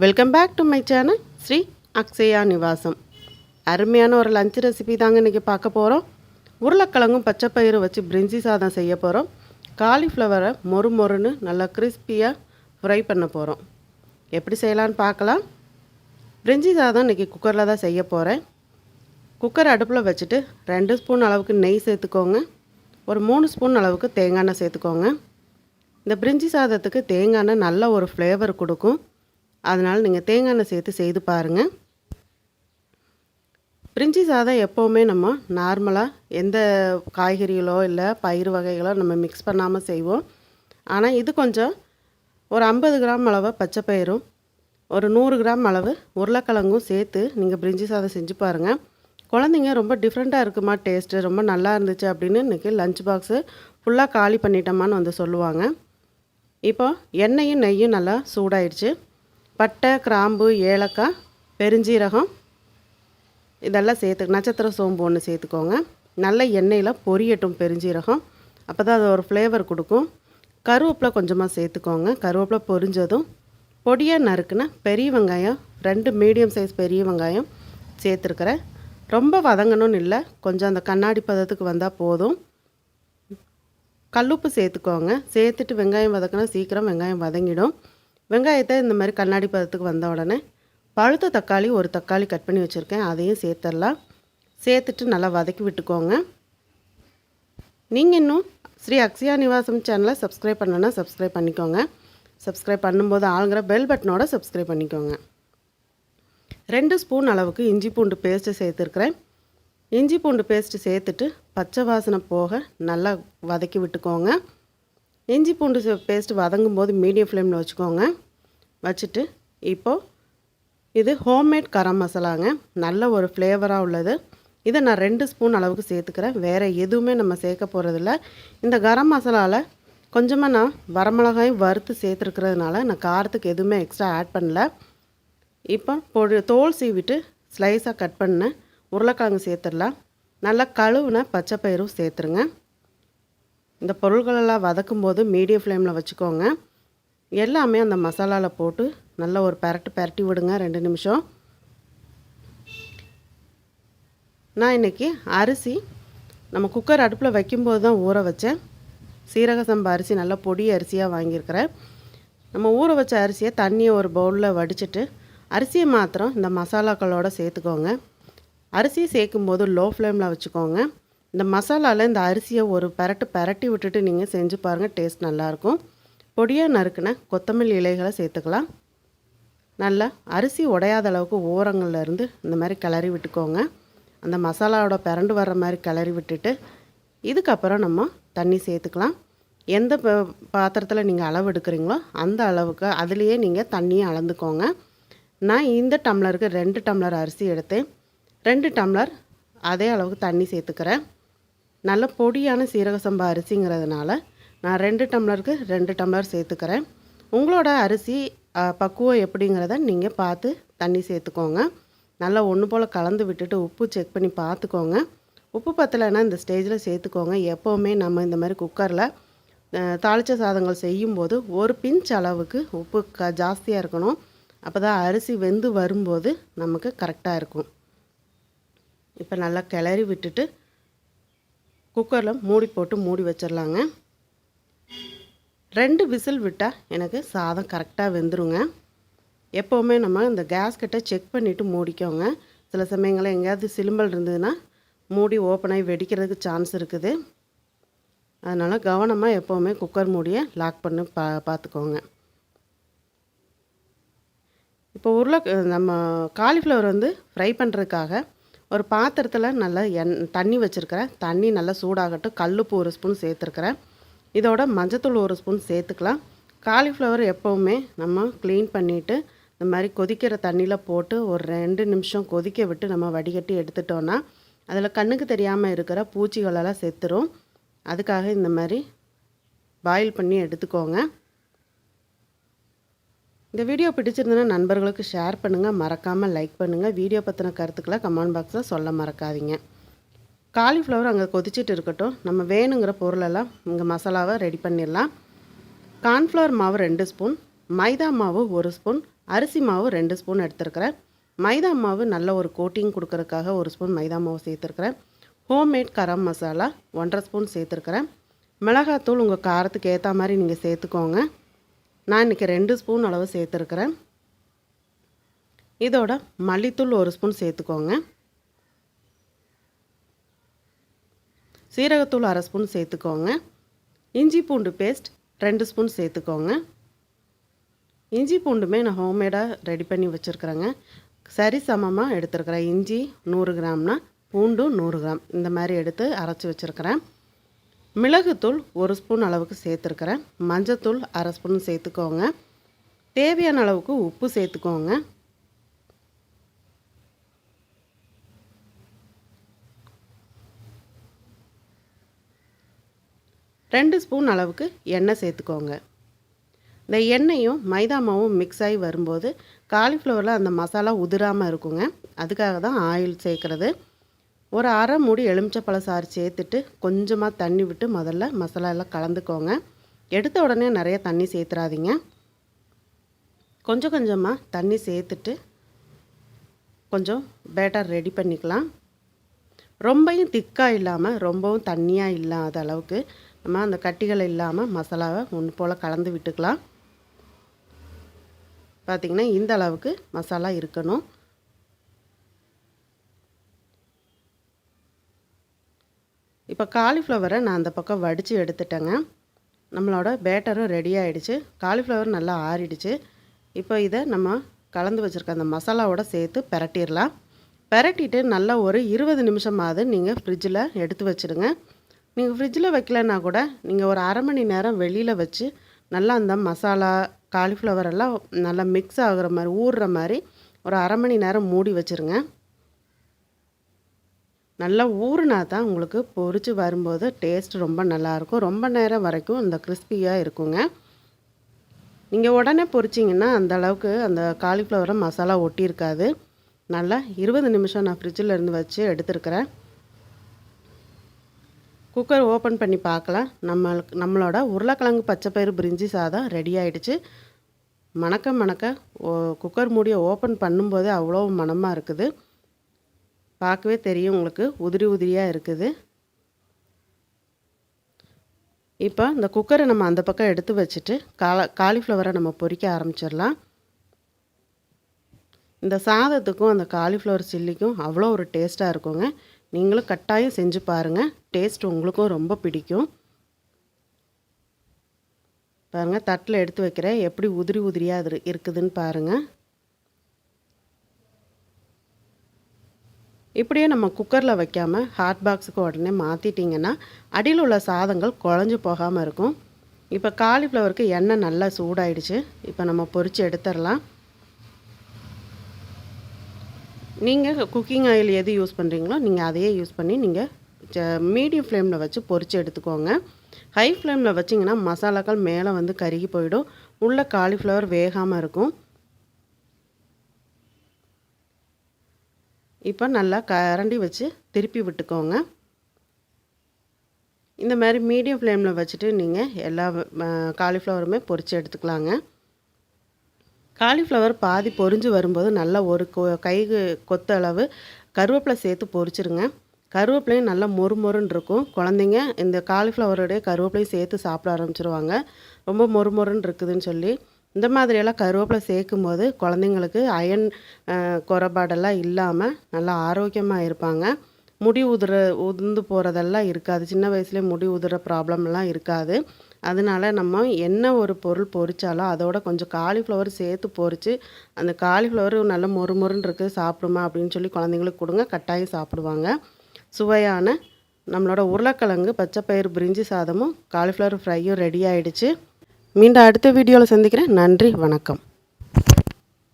Welcome back to my channel Shri Akshaya Nivasam அருமையான ஒரு lunch recipe தாங்க இன்றைக்கி பார்க்க போகிறோம் உருளைக்கிழங்கும் பச்சைப்பயிறு வச்சு பிரிஞ்சி சாதம் செய்ய போகிறோம் காலிஃப்ளவரை மொறு மொறுன்னு நல்லா கிறிஸ்பியாக ஃப்ரை பண்ண போகிறோம் எப்படி செய்யலான்னு பார்க்கலாம். பிரிஞ்சி சாதம் இன்றைக்கி குக்கரில் தான் செய்ய போகிறேன் குக்கர் அடுப்பில் வச்சுட்டு ரெண்டு ஸ்பூன் அளவுக்கு நெய் சேர்த்துக்கோங்க. ஒரு மூணு ஸ்பூன் அளவுக்கு தேங்காய் எண்ணெய் சேர்த்துக்கோங்க. இந்த பிரிஞ்சி சாதத்துக்கு தேங்காய் எண்ணெய் நல்ல ஒரு ஃப்ளேவர் கொடுக்கும். அதனால் நீங்கள் தேங்காய் எண்ணெய் சேர்த்து செய்து பாருங்கள் பிரிஞ்சி சாதம் எப்போவுமே நம்ம நார்மலாக எந்த காய்கறிகளோ இல்லை பயிர் வகைகளோ நம்ம மிக்ஸ் பண்ணாமல் செய்வோம். ஆனால் இது கொஞ்சம் ஒரு ஐம்பது கிராம் அளவு பச்சை பயிரும் ஒரு நூறு கிராம் அளவு உருளைக்கிழங்கும் சேர்த்து நீங்கள் பிரிஞ்சி சாதம் செஞ்சு பாருங்கள் குழந்தைங்க ரொம்ப டிஃப்ரெண்ட்டாக இருக்குமா டேஸ்ட்டு ரொம்ப நல்லா இருந்துச்சு அப்படின்னு இன்றைக்கி லஞ்ச் பாக்ஸு ஃபுல்லாக காலி பண்ணிட்டோமான்னு வந்து சொல்லுவாங்க. இப்போ எண்ணெயும் நெய்யும் நல்லா சூடாயிடுச்சு. பட்டை கிராம்பு ஏலக்காய் பெருஞ்சீரகம் இதெல்லாம் சேர்த்து நட்சத்திர சோம்பு ஒன்று சேர்த்துக்கோங்க. நல்ல எண்ணெயில் பொரியட்டும் பெருஞ்சீரகம். அப்போ தான் அது ஒரு ஃப்ளேவர் கொடுக்கும். கருவேப்பிலை கொஞ்சமாக சேர்த்துக்கோங்க. கருவேப்பிலை பொரிஞ்சதும் பொடியாக நறுக்குன பெரிய வெங்காயம் ரெண்டு மீடியம் சைஸ் பெரிய வெங்காயம் சேர்த்துருக்குறேன். ரொம்ப வதங்கணும்னு இல்லை கொஞ்சம் அந்த கண்ணாடி பதத்துக்கு வந்தால் போதும். கல்லுப்பு சேர்த்துக்கோங்க. சேர்த்துட்டு வெங்காயம் வதக்கினா சீக்கிரம் வெங்காயம் வதங்கிடும். வெங்காயத்தை இந்த மாதிரி கண்ணாடி பதத்துக்கு வந்த உடனே பழுத்த தக்காளி ஒரு தக்காளி கட் பண்ணி வச்சுருக்கேன். அதையும் சேர்த்துடலாம். சேர்த்துட்டு நல்லா வதக்கி விட்டுக்கோங்க. நீங்கள் இன்னும் ஸ்ரீ அக்ஸியா நிவாசம் சேனலை சப்ஸ்கிரைப் பண்ணலன்னா சப்ஸ்கிரைப் பண்ணிக்கோங்க. சப்ஸ்கிரைப் பண்ணும்போது ஆளுங்கிற பெல் பட்டனோட சப்ஸ்கிரைப் பண்ணிக்கோங்க. ரெண்டு ஸ்பூன் அளவுக்கு இஞ்சி பூண்டு பேஸ்ட்டு சேர்த்துருக்குறேன். இஞ்சி பூண்டு பேஸ்ட்டு சேர்த்துட்டு பச்சை வாசனை போக நல்லா வதக்கி விட்டுக்கோங்க. இஞ்சி பூண்டு பேஸ்ட்டு வதங்கும் போது மீடியம் ஃப்ளேமில் வச்சுக்கோங்க. வச்சுட்டு இப்போது இது ஹோம்மேட் கரம் மசாலாங்க நல்ல ஒரு ஃப்ளேவராக உள்ளது. இதை நான் ரெண்டு ஸ்பூன் அளவுக்கு சேர்த்துக்கிறேன். வேறு எதுவுமே நம்ம சேர்க்க போகிறதில்ல இந்த கரம் மசாலாவில் கொஞ்சமாக நான் வரமிளகாயும் வறுத்து சேர்த்துருக்கிறதுனால நான் காரத்துக்கு எதுவுமே எக்ஸ்ட்ரா ஆட் பண்ணல. இப்போ பொடி தோல் சீவிட்டு ஸ்லைஸாக கட் பண்ண உருளைக்கிழங்கு சேர்த்துடலாம். நல்லா கழுவுன பச்சை பயிரும் சேர்த்துருங்க. இந்த பொருள்களெல்லாம் வதக்கும் போது மீடியம் ஃப்ளேமில் வச்சுக்கோங்க. எல்லாமே அந்த மசாலாவில் போட்டு நல்லா ஒரு பரட்டு பரட்டி விடுங்க ரெண்டு நிமிஷம். நான் இன்றைக்கி அரிசி நம்ம குக்கர் அடுப்பில் வைக்கும்போது தான் ஊற வச்சேன். சீரக சம்பா அரிசி நல்லா பொடி அரிசியாக வாங்கியிருக்கிறேன். நம்ம ஊற வச்ச அரிசியை தண்ணியை ஒரு பவுலில் வடிச்சிட்டு அரிசியை மாத்திரம் இந்த மசாலாக்களோடு சேர்த்துக்கோங்க. அரிசியை சேர்க்கும்போது லோ ஃப்ளேமில் வச்சுக்கோங்க. இந்த மசாலாவில் இந்த அரிசியை ஒரு பரட்டு பரட்டி விட்டுட்டு நீங்கள் செஞ்சு பாருங்கள் டேஸ்ட் நல்லாயிருக்கும் பொடியாக நறுக்கின கொத்தமல்லி இலைகளை சேர்த்துக்கலாம். நல்லா அரிசி உடையாத அளவுக்கு ஓரங்களில் இருந்து இந்த மாதிரி கிளறி விட்டுக்கோங்க. அந்த மசாலாவோட பிறண்டு வர்ற மாதிரி கிளறி விட்டுட்டு இதுக்கப்புறம் நம்ம தண்ணி சேர்த்துக்கலாம். எந்த பாத்திரத்தில் நீங்கள் அளவு எடுக்கிறீங்களோ அந்த அளவுக்கு அதுலேயே நீங்கள் தண்ணியை அளந்துக்கோங்க. நான் இந்த டம்ளருக்கு ரெண்டு டம்ளர் அரிசி எடுத்தேன். ரெண்டு டம்ளர் அதே அளவுக்கு தண்ணி சேர்த்துக்கிறேன். நல்ல பொடியான சீரக சம்பா அரிசிங்கிறதுனால நான் ரெண்டு டம்ளருக்கு ரெண்டு டம்ளர் சேர்த்துக்கிறேன். உங்களோட அரிசி பக்குவம் எப்படிங்கிறத நீங்கள் பார்த்து தண்ணி சேர்த்துக்கோங்க. நல்லா ஒன்று போல் கலந்து விட்டுட்டு உப்பு செக் பண்ணி பார்த்துக்கோங்க. உப்பு பத்தலைன்னா இந்த ஸ்டேஜில் சேர்த்துக்கோங்க. எப்போவுமே நம்ம இந்த மாதிரி குக்கரில் தாளித்த சாதங்கள் செய்யும்போது ஒரு பிஞ்ச் அளவுக்கு உப்பு க ஜாஸ்தியாக இருக்கணும். அப்போ தான் அரிசி வெந்து வரும்போது நமக்கு கரெக்டாக இருக்கும். இப்போ நல்லா கிளறி விட்டுட்டு குக்கரில் மூடி போட்டு மூடி வச்சிடலாங்க. ரெண்டு விசில் விட்டால் எனக்கு சாதம் கரெக்டாக வெந்துருங்க. எப்போவுமே நம்ம இந்த கேஸ்கிட்ட செக் பண்ணிவிட்டு மூடிக்கோங்க. சில சமயங்களில் எங்கேயாவது சிலும்பல் இருந்ததுன்னா மூடி ஓப்பன் ஆகி வெடிக்கிறதுக்கு சான்ஸ் இருக்குது. அதனால் கவனமாக எப்போவுமே குக்கர் மூடியை லாக் பண்ணி பா பார்த்துக்கோங்க இப்போ உருளை நம்ம காலிஃப்ளவர் வந்து ஃப்ரை பண்ணுறதுக்காக ஒரு பாத்திரத்தில் நல்லா எண் தண்ணி வச்சுருக்கிறேன். தண்ணி நல்லா சூடாகட்டும். கல்லுப்பு ஒரு ஸ்பூன் சேர்த்துருக்குறேன். இதோட மஞ்சத்தூள் ஒரு ஸ்பூன் சேர்த்துக்கலாம். காலிஃப்ளவர் எப்போவுமே நம்ம க்ளீன் பண்ணிவிட்டு இந்த மாதிரி கொதிக்கிற தண்ணியில் போட்டு ஒரு ரெண்டு நிமிஷம் கொதிக்க விட்டு நம்ம வடிகட்டி எடுத்துட்டோன்னா அதில் கண்ணுக்கு தெரியாமல் இருக்கிற பூச்சிகளெல்லாம் செத்துரும். அதுக்காக இந்த மாதிரி பாயில் பண்ணி எடுத்துக்கோங்க. இந்த வீடியோ பிடிச்சிருந்ததுன்னா நண்பர்களுக்கு ஷேர் பண்ணுங்கள் மறக்காமல் லைக் பண்ணுங்கள் வீடியோ பற்றின கருத்துக்களை கமெண்ட் பாக்ஸில் சொல்ல மறக்காதீங்க. காலிஃப்ளவர் அங்கே கொதிச்சிட்டு இருக்கட்டும். நம்ம வேணுங்கிற பொருளெல்லாம் இங்கே மசாலாவை ரெடி பண்ணிடலாம். கார்ன்ஃப்ளவர் மாவு ரெண்டு ஸ்பூன் மைதா மாவு ஒரு ஸ்பூன் அரிசி மாவு ரெண்டு ஸ்பூன் எடுத்துருக்கிறேன். மைதா மாவு நல்ல ஒரு கோட்டிங் கொடுக்கறதுக்காக ஒரு ஸ்பூன் மைதா மாவு சேர்த்துருக்கிறேன். ஹோம்மேட் கரம் மசாலா ஒன்றரை ஸ்பூன் சேர்த்துருக்கிறேன். மிளகாத்தூள் உங்கள் காரத்துக்கு ஏற்ற மாதிரி நீங்கள் சேர்த்துக்கோங்க. நான் இன்றைக்கி ரெண்டு ஸ்பூன் அளவு சேர்த்துருக்கிறேன். இதோட மல்லித்தூள் ஒரு ஸ்பூன் சேர்த்துக்கோங்க. சீரகத்தூள் அரை ஸ்பூன் சேர்த்துக்கோங்க. இஞ்சி பூண்டு பேஸ்ட் ரெண்டு ஸ்பூன் சேர்த்துக்கோங்க. இஞ்சி பூண்டுமே நான் ஹோம்மேடாக ரெடி பண்ணி வச்சுருக்குறேங்க. சரி சமமாக எடுத்துருக்குறேன் இஞ்சி நூறு கிராம்னா பூண்டு நூறு கிராம் இந்த மாதிரி எடுத்து அரைச்சி வச்சுருக்கிறேன். மிளகுத்தூள் ஒரு ஸ்பூன் அளவுக்கு சேர்த்துருக்குறேன். மஞ்சத்தூள் அரை ஸ்பூன் சேர்த்துக்கோங்க. தேவையான அளவுக்கு உப்பு சேர்த்துக்கோங்க. ரெண்டு ஸ்பூன் அளவுக்கு எண்ணெய் சேர்த்துக்கோங்க. இந்த எண்ணெயும் மைதா மாவும் மிக்ஸ் ஆகி வரும்போது காலிஃப்ளவரில் அந்த மசாலா உதிராமல் இருக்குங்க. அதுக்காக தான் ஆயில் சேர்க்குறது. ஒரு அரை மூடி எலுமிச்சப்பழ சாறு சேர்த்துட்டு கொஞ்சமாக தண்ணி விட்டு முதல்ல மசாலா எல்லாம் கலந்துக்கோங்க. எடுத்த உடனே நிறைய தண்ணி சேர்த்துறாதீங்க. கொஞ்சம் கொஞ்சமாக தண்ணி சேர்த்துட்டு கொஞ்சம் பேட்டர் ரெடி பண்ணிக்கலாம். ரொம்பையும் திக்காக இல்லாமல் ரொம்பவும் தண்ணியாக இல்லாத அளவுக்கு நம்ம அந்த கட்டிகள் இல்லாமல் மசாலாவை ஒன்று போல் கலந்து விட்டுக்கலாம். பார்த்திங்கன்னா இந்த அளவுக்கு மசாலா இருக்கணும். இப்போ காலிஃப்ளவரை நான் அந்த பக்கம் வடித்து எடுத்துட்டேங்க. நம்மளோட பேட்டரும் ரெடி ஆகிடுச்சு காலிஃப்ளவர் நல்லா ஆறிடுச்சு. இப்போ இதை நம்ம கலந்து வச்சுருக்க அந்த மசாலாவோட சேர்த்து பரட்டிடலாம். பரட்டிட்டு நல்லா ஒரு இருபது நிமிஷமாவது நீங்கள் ஃப்ரிட்ஜில் எடுத்து வச்சுடுங்க. நீங்கள் ஃப்ரிட்ஜில் வைக்கலன்னா கூட நீங்கள் ஒரு அரை மணி நேரம் வெளியில் வச்சு நல்லா அந்த மசாலா காலிஃப்ளவர் எல்லாம் நல்லா மிக்ஸ் ஆகுற மாதிரி ஊறுற மாதிரி ஒரு அரை மணி நேரம் மூடி வச்சுருங்க. நல்லா ஊறுனா தான் உங்களுக்கு பொறிச்சு வரும்போது டேஸ்ட் ரொம்ப நல்லாயிருக்கும் ரொம்ப நேரம் வரைக்கும் இந்த கிறிஸ்பியாக இருக்குங்க. நீங்கள் உடனே பொறிச்சிங்கன்னா அந்த அளவுக்கு அந்த காலிஃப்ளவரை மசாலா ஒட்டியிருக்காது. நல்லா இருபது நிமிஷம் நான் ஃப்ரிட்ஜில் இருந்து வச்சு எடுத்துருக்கிறேன். குக்கர் ஓப்பன் பண்ணி பார்க்கலாம். நம்மளுக்கு நம்மளோட உருளைக்கிழங்கு பச்சைப்பயிறு பிரிஞ்சி சாதம் ரெடி ஆகிடுச்சு மணக்க மணக்க குக்கர் மூடியை ஓப்பன் பண்ணும்போதே அவ்வளோ மனமாக இருக்குது. பார்க்கவே தெரியும் உங்களுக்கு உதிரி உதிரியாக இருக்குது. இப்போ இந்த குக்கரை நம்ம அந்த பக்கம் எடுத்து வச்சுட்டு காலை காலிஃப்ளவரை நம்ம பொறிக்க ஆரம்பிச்சிடலாம். இந்த சாதத்துக்கும் அந்த காலிஃப்ளவர் சில்லிக்கும் அவ்வளோ ஒரு டேஸ்ட்டாக இருக்குங்க. நீங்களும் கட்டாயம் செஞ்சு பாருங்கள் டேஸ்ட் உங்களுக்கும் ரொம்ப பிடிக்கும். பாருங்கள் தட்டில் எடுத்து வைக்கிறேன். எப்படி உதிரி உதிரியாக அது இருக்குதுன்னு பாருங்கள் இப்படியே நம்ம குக்கரில் வைக்காமல் ஹாட் பாக்ஸுக்கு உடனே மாற்றிட்டிங்கன்னா அடியில் உள்ள சாதங்கள் குழஞ்சி போகாமல் இருக்கும். இப்போ காலிஃப்ளவருக்கு எண்ணெய் நல்லா சூடாயிடுச்சு. இப்போ நம்ம பொறிச்சு எடுத்துடலாம். நீங்கள் குக்கிங் ஆயில் எது யூஸ் பண்ணுறீங்களோ நீங்கள் அதையே யூஸ் பண்ணி நீங்கள் மீடியம் ஃப்ளேமில் வச்சு பொறிச்சு எடுத்துக்கோங்க. ஹை ஃப்ளேமில் வச்சிங்கன்னா மசாலாக்கள் மேலே வந்து கருகி போயிடும். உள்ள காலிஃப்ளவர் வேகாமல் இருக்கும். இப்போ நல்லா கரண்டி வச்சு திருப்பி விட்டுக்கோங்க. இந்த மாதிரி மீடியம் ஃப்ளேமில் வச்சுட்டு நீங்கள் எல்லா காலிஃப்ளவருமே பொறிச்சு எடுத்துக்கலாங்க. காலிஃப்ளவர் பாதி பொரிஞ்சு வரும்போது நல்லா ஒரு கொ கை கொத்த அளவு கருவேப்பிலை சேர்த்து பொரிச்சிருங்க கருவேப்பிலையும் நல்லா மொறு மொறுன்னு இருக்கும். குழந்தைங்க இந்த காலிஃப்ளவருடைய கருவேப்பிலையும் சேர்த்து சாப்பிட ஆரம்பிச்சிருவாங்க. ரொம்ப மொறு மொறுன்னு இருக்குதுன்னு சொல்லி. இந்த மாதிரியெல்லாம் கருவேப்பிலை சேர்க்கும் போது குழந்தைங்களுக்கு அயன் குறைபாடெல்லாம் இல்லாமல் நல்லா ஆரோக்கியமாக இருப்பாங்க. முடி உதிர உதிர்ந்து போகிறதெல்லாம் இருக்காது. சின்ன வயசுலேயே முடி உதிர ப்ராப்ளம்லாம் இருக்காது. அதனால நம்ம என்ன ஒரு பொருள் பொரித்தாலும் அதோட கொஞ்சம் காலிஃப்ளவர் சேர்த்து பொரித்து அந்த காலிஃப்ளவர் நல்ல மொறு மொறுன்னு இருக்குது சாப்பிடுமா அப்படின்னு சொல்லி குழந்தைங்களுக்கு கொடுங்க கட்டாயம் சாப்பிடுவாங்க. சுவையான நம்மளோட உருளைக்கிழங்கு பச்சைப்பயிறு பிரிஞ்சி சாதமும் காலிஃப்ளவர் ஃப்ரையும் ரெடி ஆகிடுச்சு மீண்டும் அடுத்த வீடியோவில் சந்திக்கிறேன். நன்றி வணக்கம்.